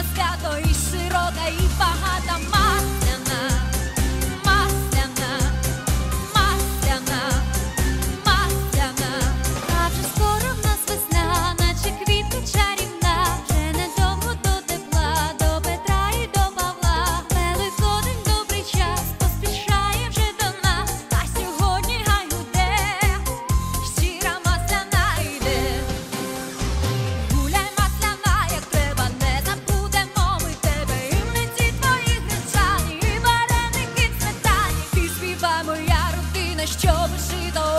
Kochane świato i przyroda i pachata ma щоб жито